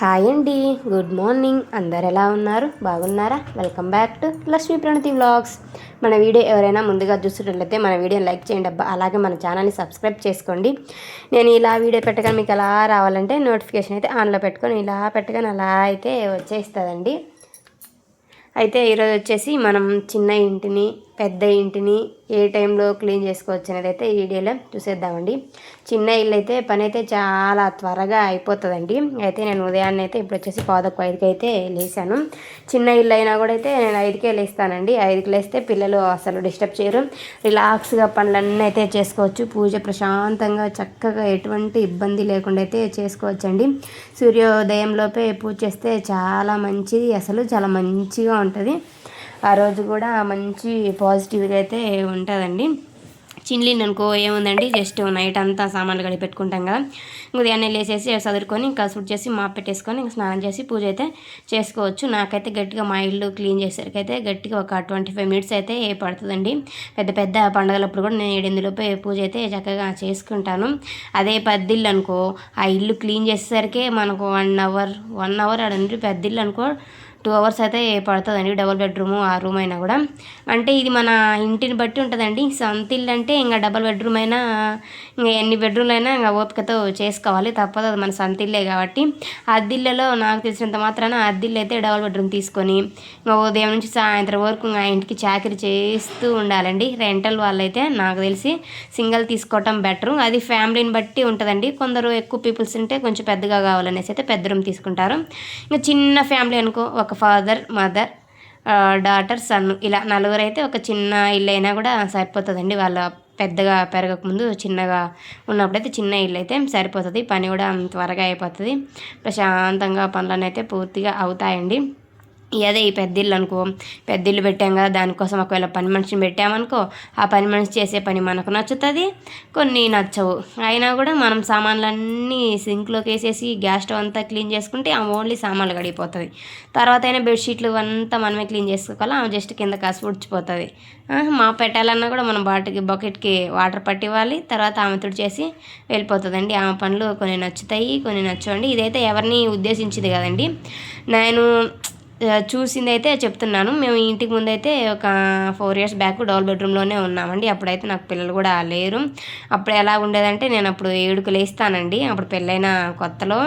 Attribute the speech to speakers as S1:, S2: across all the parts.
S1: Hi అండి good morning. అందరు ఎలా ఉన్నారు? బాగున్నారా? Welcome back to Lakshmi Pranathi vlogs. మన వీడియో ఎవరైనా ముందుగా చూసినట్లయితే మన వీడియో లైక్ చేయండి అబ్బా. అలాగే మన ఛానల్ని సబ్స్క్రైబ్ చేసుకోండి. నేను ఇలా వీడియో పెట్టగానే మీకు ఎలా రావాలంటే నోటిఫికేషన్ అయితే ఆన్లో పెట్టుకొని ఇలా పెట్టగానే అలా అయితే వచ్చేస్తుందండి. అయితే ఈరోజు వచ్చేసి మనం చిన్న ఇంటిని పెద్ద ఇంటిని ఏ టైంలో క్లీన్ చేసుకోవచ్చు అనేది అయితే ఈ వీడియోలో చూసేద్దామండి. చిన్న ఇల్లు అయితే పని అయితే చాలా త్వరగా అయిపోతుందండి. అయితే నేను ఉదయాన్నే అయితే ఇప్పుడు వచ్చేసి పాదకు ఐదుకి అయితే లేసాను. చిన్న ఇల్లు అయినా కూడా అయితే నేను ఐదుకే లేస్తానండి. ఐదుకి లేస్తే పిల్లలు అసలు డిస్టర్బ్ చేయరు. రిలాక్స్గా పనులన్నీ అయితే చేసుకోవచ్చు. పూజ ప్రశాంతంగా చక్కగా ఎటువంటి ఇబ్బంది లేకుండా అయితే చేసుకోవచ్చండి. సూర్యోదయంలోపే పూజ చేస్తే చాలా మంచిది. అసలు చాలా మంచిగా ఉంటుంది. ఆ రోజు కూడా మంచి పాజిటివ్గా అయితే ఉంటుందండి. చిన్లిన్ అనుకో ఏముందండి? జస్ట్ నైట్ అంతా సామాన్లు కడిగి పెట్టుకుంటాం కదా. ఉదయాన్నే లేసేసి చదువుకొని ఇంకా సుట్ చేసి మాప్ పెట్టేసుకొని ఇంకా స్నానం చేసి పూజ అయితే చేసుకోవచ్చు. నాకైతే గట్టిగా మా ఇల్లు క్లీన్ చేసేసరికి అయితే గట్టిగా ఒక ట్వంటీ ఫైవ్ మినిట్స్ అయితే పడుతుందండి. పెద్ద పెద్ద పండుగలప్పుడు కూడా నేను ఏడెనిమిదిలోపే పూజ అయితే చక్కగా చేసుకుంటాను. అదే పెద్దిల్లు అనుకో ఆ ఇల్లు క్లీన్ చేసేసరికి మనకు వన్ అవర్ వన్ అవర్ అడండి పెద్దిల్లు అనుకో టూ అవర్స్ అయితే పడుతుందండి డబుల్ బెడ్రూమ్ ఆ రూమ్ అయినా కూడా. అంటే ఇది మన ఇంటిని బట్టి ఉంటుందండి. సొంత ఇల్లు అంటే ఇంకా డబుల్ బెడ్రూమ్ అయినా ఇంకా ఎన్ని బెడ్రూమ్లు అయినా ఇంకా ఓపికతో చేసుకోవాలి. తప్పదు అది మన సొంత ఇల్లే కాబట్టి. అద్దిల్లలో నాకు తెలిసినంత మాత్రాన అద్దిల్లు అయితే డబుల్ బెడ్రూమ్ తీసుకొని ఇంకా ఉదయం నుంచి సాయంత్రం వరకు ఇంకా ఇంటికి చాకరీ చేస్తూ ఉండాలండి. రెంటల్ వాళ్ళైతే నాకు తెలిసి సింగిల్ తీసుకోవటం బెటర్. అది ఫ్యామిలీని బట్టి ఉంటుందండి. కొందరు ఎక్కువ పీపుల్స్ ఉంటే కొంచెం పెద్దగా కావాలనేసి అయితే పెద్ద రూమ్ తీసుకుంటారు. ఇంకా చిన్న ఫ్యామిలీ అనుకో ఒక ఒక ఫాదర్ మదర్ డాటర్ సన్ ఇలా నలుగురు అయితే ఒక చిన్న ఇల్లు అయినా కూడా సరిపోతుందండి. వాళ్ళ పెద్దగా పెరగకముందు చిన్నగా ఉన్నప్పుడైతే చిన్న ఇల్లు అయితే సరిపోతుంది. పని కూడా త్వరగా అయిపోతుంది. ప్రశాంతంగా పనులను అయితే పూర్తిగా అవుతాయండి. అదే ఈ పెద్దిల్లు అనుకో పెద్దిల్లు పెట్టాం కదా దానికోసం ఒకవేళ పని మనిషిని పెట్టామనుకో ఆ పని మనిషి చేసే పని మనకు నచ్చుతుంది. కొన్ని నచ్చవు. అయినా కూడా మనం సామాన్లన్నీ సింక్లోకి వేసేసి గ్యాస్ స్టవ్ అంతా క్లీన్ చేసుకుంటే ఆమె ఓన్లీ సామాన్లు గడిపోతుంది తర్వాత అయినా బెడ్షీట్లు అంతా మనమే క్లీన్ చేసుకోవాలి? ఆమె జస్ట్ కింద కాసి ఉడిచిపోతుంది మా పెట్టాలన్నా కూడా మనం బాటికి బకెట్కి వాటర్ పట్టివ్వాలి. తర్వాత ఆమె చేసి వెళ్ళిపోతుందండి. ఆమె పనులు కొన్ని నచ్చుతాయి కొన్ని నచ్చవండి. ఇదైతే ఎవరిని ఉద్దేశించింది కదండి. నేను చూసింది అయితే చెప్తున్నాను. మేము ఇంటికి ముందు అయితే ఒక ఫోర్ ఇయర్స్ బ్యాక్ డబుల్ బెడ్రూమ్లోనే ఉన్నామండి. అప్పుడైతే నాకు పిల్లలు కూడా లేరు. అప్పుడు ఎలా ఉండేదంటే నేను అప్పుడు ఏడుకు లేస్తానండి. అప్పుడు పెళ్ళైన కొత్తలో.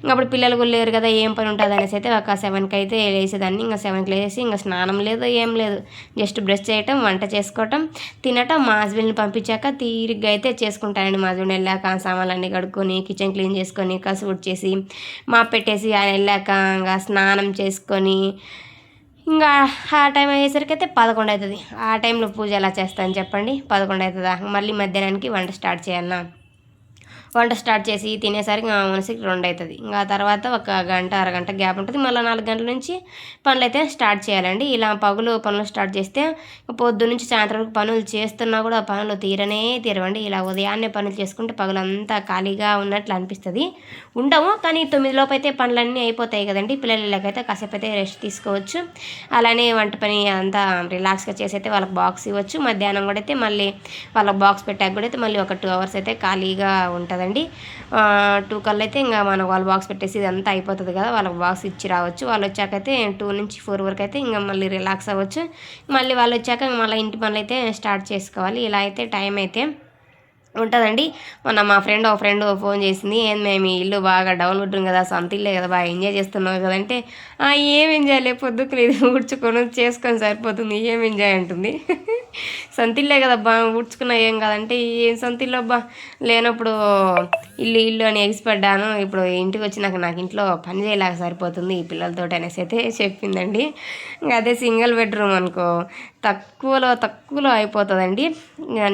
S1: ఇంకా అప్పుడు పిల్లలు కూడా లేరు కదా ఏం పని ఉంటుంది అనేసి అయితే ఒక సెవెన్కి అయితే లేసేదాన్ని. ఇంకా సెవెన్కి లేసి ఇంకా స్నానం లేదు ఏం లేదు. జస్ట్ బ్రష్ చేయటం వంట చేసుకోవటం తినటం. మా హస్బెండ్ని పంపించాక తీరిగ్గా అయితే చేసుకుంటానండి. మా హస్బెండ్ వెళ్ళాక సామాన్లన్నీ కడుక్కొని కిచెన్ క్లీన్ చేసుకొని కసు చేసి మా పెట్టేసి ఆయన వెళ్ళాక ఇంకా స్నానం చేసుకొని చేసుకొని ఇంకా ఆ టైం అయ్యేసరికి అయితే పదకొండు అవుతుంది. ఆ టైంలో పూజ ఎలా చేస్తాను చెప్పండి. పదకొండు అవుతుందా? మళ్ళీ మధ్యాహ్నానికి వంట స్టార్ట్ చేయాలన్నా వంట స్టార్ట్ చేసి తినేసరికి మనసుకి రెండు అవుతుంది ఇంకా తర్వాత ఒక గంట అరగంట గ్యాప్ ఉంటుంది. మళ్ళీ నాలుగు గంటల నుంచి పనులు అయితే స్టార్ట్ చేయాలండి. ఇలా పగులు పనులు స్టార్ట్ చేస్తే పొద్దు నుంచి సాయంత్రం వరకు పనులు చేస్తున్నా కూడా పనులు తీరనే తీరవండి. ఇలా ఉదయాన్నే పనులు చేసుకుంటే పగులంతా ఖాళీగా ఉన్నట్లు అనిపిస్తుంది. ఉండము కానీ తొమ్మిది లోపు అయితే పనులన్నీ అయిపోతాయి కదండి. పిల్లలకైతే కాసేపు అయితే రెస్ట్ తీసుకోవచ్చు. అలానే వంట పని అంతా రిలాక్స్గా చేసి అయితే వాళ్ళకి బాక్స్ ఇవ్వచ్చు. మధ్యాహ్నం కూడా అయితే మళ్ళీ వాళ్ళకి బాక్స్ పెట్టాక కూడా అయితే మళ్ళీ ఒక టూ అవర్స్ అయితే ఖాళీగా ఉంటుంది కదండి. టూ కల్లా అయితే ఇంకా మనం వాళ్ళ బాక్స్ పెట్టేసి ఇదంతా అయిపోతుంది కదా వాళ్ళకి బాక్స్ ఇచ్చి రావచ్చు. వాళ్ళు వచ్చాకైతే టూ నుంచి ఫోర్ వరకు అయితే ఇంకా మళ్ళీ రిలాక్స్ అవ్వచ్చు. మళ్ళీ వాళ్ళు వచ్చాక మళ్ళీ ఇంటి పనులు అయితే స్టార్ట్ చేసుకోవాలి. ఇలా అయితే టైం అయితే ఉంటుందండి. మొన్న మా ఫ్రెండ్ ఒక ఫ్రెండ్ ఫోన్ చేసింది. ఏం మేము ఇల్లు బాగా డౌన్ ఉంటుంది కదా సొంత ఇల్లే కదా బాగా ఎంజాయ్ చేస్తున్నావు కదంటే ఏం ఎంజాయ్ లే పొద్దుకు లేదు ఊడ్చుకొని చేసుకొని సరిపోతుంది. ఏం ఎంజాయ్ అంటుంది. సొంత ఇల్లే కదా బా ఊడ్చుకున్నా ఏం కాదంటే ఏం సొంత ఇల్లు అబ్బా? లేనప్పుడు ఇల్లు ఇల్లు అని ఎగిసిపడ్డాను. ఇప్పుడు ఇంటికి వచ్చి నాకు నాకు ఇంట్లో పని చేయలేక సరిపోతుంది ఈ పిల్లలతో అనేసి అయితే చెప్పిందండి. ఇంకా అదే సింగిల్ బెడ్రూమ్ అనుకో తక్కువలో తక్కువలో అయిపోతుందండి.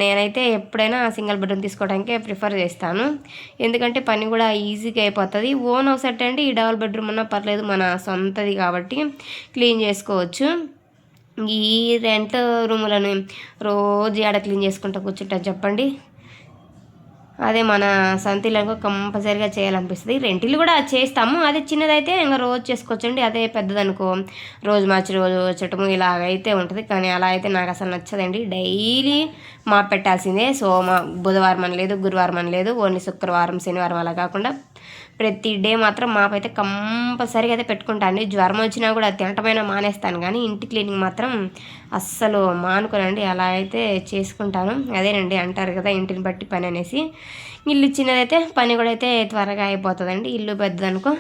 S1: నేనైతే ఎప్పుడైనా సింగిల్ బెడ్రూమ్ తీసుకోవడానికే ప్రిఫర్ చేస్తాను. ఎందుకంటే పని కూడా ఈజీగా అయిపోతుంది. ఓన్ హౌస్ అంటే ఈ డబల్ బెడ్రూమ్ ఉన్నా పర్లేదు మన సొంతది కాబట్టి క్లీన్ చేసుకోవచ్చు. ఈ రెంట్ రూములను రోజు ఆడ క్లీన్ చేసుకుంటూ కూర్చుంటా చెప్పండి? అదే మన సంతిలకు కంపల్సరీగా చేయాలనిపిస్తుంది. రెంటిల్లు కూడా చేస్తాము. అదే చిన్నదైతే ఇంకా రోజు చేసుకోవచ్చండి. అదే పెద్దదనుకో రోజు మార్చి రోజు వచ్చటము ఇలాగైతే ఉంటుంది. కానీ అలా అయితే నాకు అసలు నచ్చదండి. డైలీ మా పెట్టాల్సిందే. సో మా బుధవారం అని లేదు గురువారం అని లేదు ఓన్లీ శుక్రవారం శనివారం అలా కాకుండా ప్రతి డే మాత్రం మాప్ అయితే కంపల్సరీగా అయితే పెట్టుకుంటాను జ్వరం వచ్చినా కూడా తినటమైనా మానేస్తాను కానీ ఇంటి క్లీనింగ్ మాత్రం అస్సలు మానుకోనండి. అలా అయితే చేసుకుంటాను. అదేనండి అంటారు కదా ఇంటిని బట్టి పని అనేసి. ఇల్లు చిన్నదైతే పని కూడా అయితే త్వరగా అయిపోతుందండి. ఇల్లు పెద్దదనుకో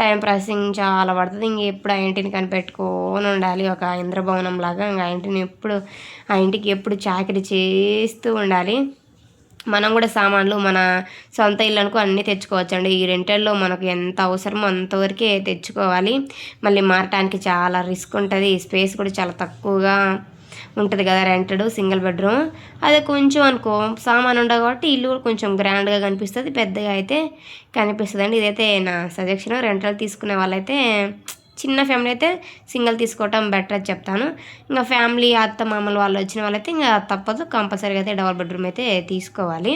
S1: టైం ప్రాసెసింగ్ చాలా పడుతుంది. ఇంక ఎప్పుడు ఆ ఇంటిని కనిపెట్టుకొని ఉండాలి. ఒక ఇంద్రభవనం లాగా ఇంకా ఆ ఇంటిని ఎప్పుడు ఆ ఇంటికి ఎప్పుడు చాకరీ చేస్తూ ఉండాలి. మనం కూడా సామాన్లు మన సొంత ఇల్లు అనుకో అన్నీ తెచ్చుకోవచ్చండి. ఈ రెంటల్లో మనకు ఎంత అవసరమో అంతవరకే తెచ్చుకోవాలి. మళ్ళీ మారటానికి చాలా రిస్క్ ఉంటుంది. స్పేస్ కూడా చాలా తక్కువగా ఉంటుంది కదా రెంటెడ్ సింగిల్ బెడ్రూమ్. అదే కొంచెం అనుకో సామాన్ ఉండవు కాబట్టి ఇల్లు కూడా కొంచెం గ్రాండ్గా కనిపిస్తుంది. పెద్దగా అయితే కనిపిస్తుంది అండి ఇదైతే నా సజెషన్ రెంటల్ తీసుకునే వాళ్ళైతే చిన్న ఫ్యామిలీ అయితే సింగిల్ తీసుకోవటం బెటర్ అని చెప్తాను. ఇంకా ఫ్యామిలీ అత్త మామలు వాళ్ళు వచ్చిన వాళ్ళైతే ఇంకా తప్పదు కంపల్సరీగా అయితే డబల్ బెడ్రూమ్ అయితే తీసుకోవాలి.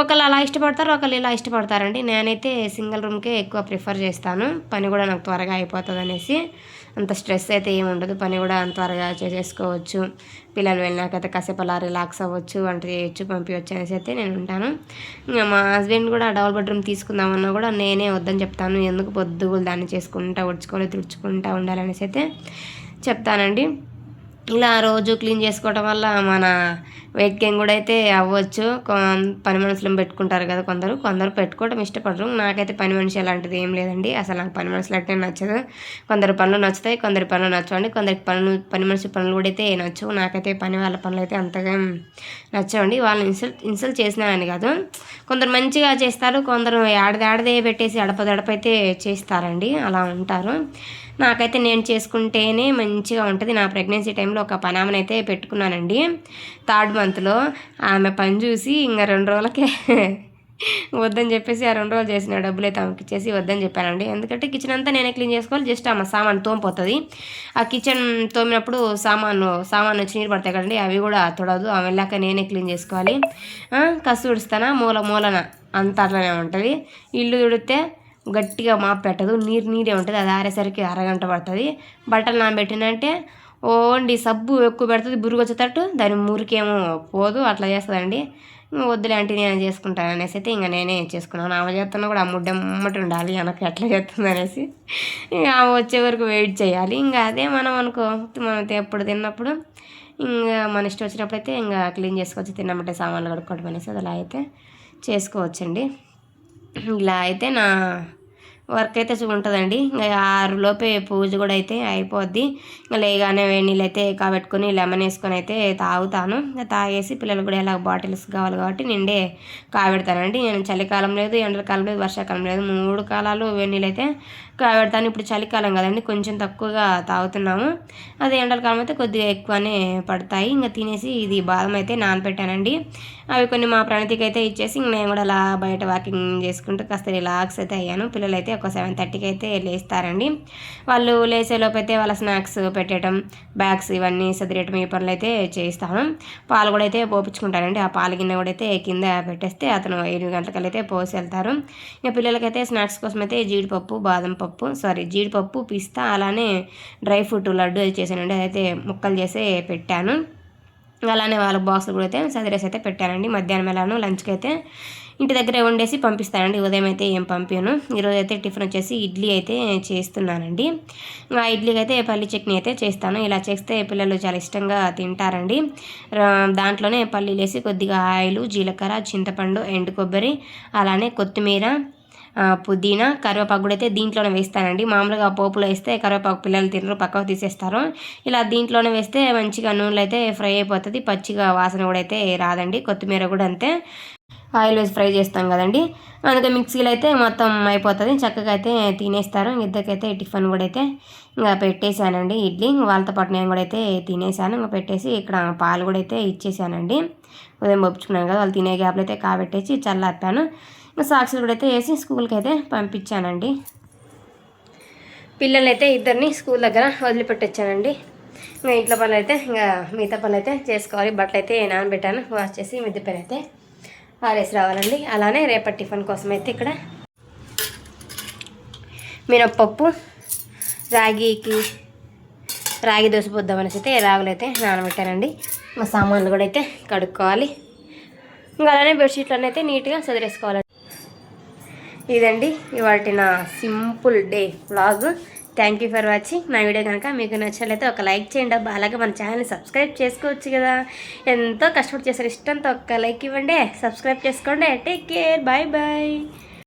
S1: ఒకళ్ళు అలా ఇష్టపడతారు ఒకళ్ళు ఇలా ఇష్టపడతారండి. నేనైతే సింగిల్ రూమ్కే ఎక్కువ ప్రిఫర్ చేస్తాను. పని కూడా నాకు త్వరగా అయిపోతుంది అనేసి అంత స్ట్రెస్ అయితే ఏమి ఉండదు. పని కూడా త్వరగా చేసేసుకోవచ్చు పిల్లలు వెళ్ళినాకైతే కాసేపు అలా రిలాక్స్ అవ్వచ్చు వంట చేయొచ్చు పంపించవచ్చు అనేసి అయితే నేను ఉంటాను. ఇంకా మా హస్బెండ్ కూడా డబుల్ బెడ్రూమ్ తీసుకుందామన్నా కూడా నేనే వద్దని చెప్తాను. ఎందుకు పొద్దుగులు దాన్ని చేసుకుంటా ఉడుచుకొని తుడుచుకుంటా ఉండాలనేసి అయితే చెప్తానండి. ఇలా రోజు క్లీన్ చేసుకోవడం వల్ల మన వెయిట్ గెయిన్ కూడా అయితే అవ్వచ్చు. పని మనుషులను పెట్టుకుంటారు కదా కొందరు. కొందరు పెట్టుకోవడం ఇష్టపడరు. నాకైతే పని మనిషి అలాంటిది ఏం లేదండి. అసలు నాకు పని మనుషులు అంటే నచ్చదు. కొందరు పనులు నచ్చుతాయి కొందరి పనులు నచ్చవండి. కొందరికి పనులు పని మనిషి పనులు కూడా అయితే నచ్చవు. నాకైతే పని వాళ్ళ పనులు అయితే అంతగా నచ్చవండి. వాళ్ళని ఇన్సల్ట్ ఇన్సల్ట్ చేసినానని కాదు. కొందరు మంచిగా చేస్తారు. కొందరు ఆడదే పెట్టేసి అడపదడపైతే చేస్తారండి. అలా ఉంటారు. నాకైతే నేను చేసుకుంటేనే మంచిగా ఉంటుంది. నా ప్రెగ్నెన్సీ టైంలో ఒక పనామని అయితే పెట్టుకున్నానండి. థర్డ్ మంత్లో ఆమె పని చూసి ఇంకా రెండు రోజులకే వద్దని చెప్పేసి ఆ రెండు రోజులు చేసిన డబ్బులు అయితే ఆమెకి ఇచ్చేసి వద్దని చెప్పానండి. ఎందుకంటే కిచెన్ అంతా నేనే క్లీన్ చేసుకోవాలి జస్ట్ ఆమె సామాన్ తోమిపోతుంది. ఆ కిచెన్ తోమినప్పుడు సామాను సామాన్ వచ్చి నీరు పడతాయి కదండి అవి కూడా తొడదు ఆమె వెళ్ళాక నేనే క్లీన్ చేసుకోవాలి. కసు ఉడుస్తానా మూల మూలన అంత అట్లనే ఉంటుంది. ఇల్లు తుడితే గట్టిగా మాపు పెట్టదు నీరు నీరే ఉంటుంది అది ఆరేసరికి అరగంట పడుతుంది. బట్టలు నానబెట్టినంటే ఓండి సబ్బు ఎక్కువ పెడుతుంది బురుగు వచ్చేటట్టు దాని మురికేమో పోదు అట్లా చేస్తుందండి. వద్దులే అంటే నేను చేసుకుంటాను అనేసి అయితే ఇంకా నేనే చేసుకున్నాను. ఆమె చేస్తున్నా కూడా ఆ ముడ్డమ్మటి ఉండాలి వెనక ఎట్లా చేస్తుంది అనేసి. ఇంకా ఆమె వచ్చే వరకు వెయిట్ చేయాలి. ఇంకా అదే మనం అనుకో మనం ఎప్పుడు తిన్నప్పుడు ఇంకా మన ఇష్టం వచ్చినప్పుడు అయితే ఇంకా క్లీన్ చేసుకోవచ్చు తిన్నమంటే సామాన్లు కడుక్కోవడం అనేసి అది అలా అయితే చేసుకోవచ్చండి. ఇలా అయితే నా వర్క్ అయితే ఉంటుందండి. ఇంకా ఆరు లోపే పూజ కూడా అయితే అయిపోద్ది. ఇంకా లేగానే వేడి నీళ్ళు అయితే కాబెట్టుకుని లెమన్ వేసుకొని అయితే తాగుతాను. ఇంకా తాగేసి పిల్లలు కూడా ఎలా బాటిల్స్ కావాలి కాబట్టి నిండే కాబెడతానండి. నేను చలికాలం లేదు ఎండలకాలం లేదు వర్షాకాలం లేదు. మూడు కాలాలు వేడి నీళ్ళు అయితే కాబెడతాను. ఇప్పుడు చలికాలం కదండి కొంచెం తక్కువగా తాగుతున్నాము. అదే ఎండలకాలం అయితే కొద్దిగా ఎక్కువనే పడతాయి. ఇంకా తినేసి ఇది బాదం అయితే నానపెట్టానండి అవి కొన్ని మా ప్రణతికి అయితే ఇచ్చేసి నేను కూడా అలా బయట వాకింగ్ చేసుకుంటూ కాస్త రిలాక్స్ అయితే అయ్యాను. పిల్లలు అయితే ఒక సెవెన్ థర్టీకి అయితే లేస్తారండి. వాళ్ళు లేచేలోపు అయితే వాళ్ళ స్నాక్స్ పెట్టడం బ్యాగ్స్ ఇవన్నీ సదిరేయటం ఈ పనులు అయితే చేస్తాను పాలు కూడా అయితే పోపించుకుంటానండి ఆ పాలు గిన్నె కూడా అయితే కింద పెట్టేస్తే అతను ఎనిమిది గంటలకల్లా అయితే పోసి వెళ్తారు ఇంకా పిల్లలకైతే స్నాక్స్ కోసం అయితే జీడిపప్పు బాదం పప్పు సారీ జీడిపప్పు పిస్తా అలానే డ్రై ఫ్రూట్ లడ్డు అది చేశానండి. అదైతే ముక్కలు చేసి పెట్టాను. అలానే వాళ్ళ బాక్సులు కూడా అయితే సదిరేసి అయితే పెట్టానండి మధ్యాహ్నం ఎలాను లంచ్కి అయితే ఇంటి దగ్గరే వండేసి పంపిస్తానండి ఉదయం అయితే ఏం పంపాను ఈరోజు అయితే టిఫిన్ వచ్చేసి ఇడ్లీ అయితే చేస్తున్నానండి. ఆ ఇడ్లీకి అయితే పల్లి చట్నీ అయితే చేస్తాను. ఇలా చేస్తే పిల్లలు చాలా ఇష్టంగా తింటారండి. దాంట్లోనే పల్లీలు వేసి కొద్దిగా ఆయిల్ జీలకర్ర చింతపండు ఎండు కొబ్బరి అలానే కొత్తిమీర పుదీనా కరివేపాకు కూడా అయితే దీంట్లోనే వేస్తానండి మామూలుగా పోపులో వేస్తే కరివేపాకు పిల్లలు తినరు పక్కకు తీసేస్తారు. ఇలా దీంట్లోనే వేస్తే మంచిగా నూనెలో అయితే ఫ్రై అయిపోతుంది. పచ్చిగా వాసన కూడా అయితే రాదండి. కొత్తిమీర కూడా అంతే. ఆయిల్ వేసి ఫ్రై చేస్తాం కదండి. అందుకే మిక్సీలో అయితే మొత్తం అయిపోతుంది. చక్కగా అయితే తినేస్తారు. ఇద్దరికైతే టిఫిన్ కూడా అయితే ఇంకా పెట్టేశానండి. ఇడ్లీ వాళ్ళతో పాటు నేను కూడా అయితే తినేసాను ఇంకా పెట్టేసి ఇక్కడ పాలు కూడా అయితే ఇచ్చేసానండి ఉదయం పంపించుకున్నాను కదా వాళ్ళు తినే గ్యాప్లో అయితే కాబెట్టేసి చల్లార్పాను సాక్స్లు కూడా అయితే వేసి స్కూల్కి అయితే పంపించానండి. పిల్లల్ని అయితే ఇద్దరిని స్కూల్ దగ్గర వదిలిపెట్టొచ్చానండి. ఇంకా ఇంట్లో పనులు అయితే ఇంకా మిగతా పనులు అయితే చేసుకోవాలి. బట్టలు అయితే నానబెట్టాను. వాష్ చేసి మిద్దె పని అయితే ఆరేసి రావాలండి. అలానే రేపటి టిఫిన్ కోసం అయితే ఇక్కడ మినప్పప్పు రాగికి రాగి దోశ పొద్దామనేసి అయితే రాగులు అయితే నానబెట్టానండి. మా సామాన్లు కూడా అయితే కడుక్కోవాలి. ఇంకా అలానే బెడ్షీట్లన్నీ అయితే నీట్గా చదివేసుకోవాలి ఇదండి ఇవాటి నా simple day vlog. Thank you for watching నా వీడియో కనుక మీకు నచ్చినట్లయితే ఒక లైక్ చేయండి అబ్బా. అలాగే మన ఛానల్ని సబ్స్క్రైబ్ చేసుకోవచ్చు కదా. ఎంతో కష్టపడి చేశారు. ఇష్టంతో ఒక్క లైక్ ఇవ్వండి. సబ్స్క్రైబ్ చేసుకోండి. Take care bye bye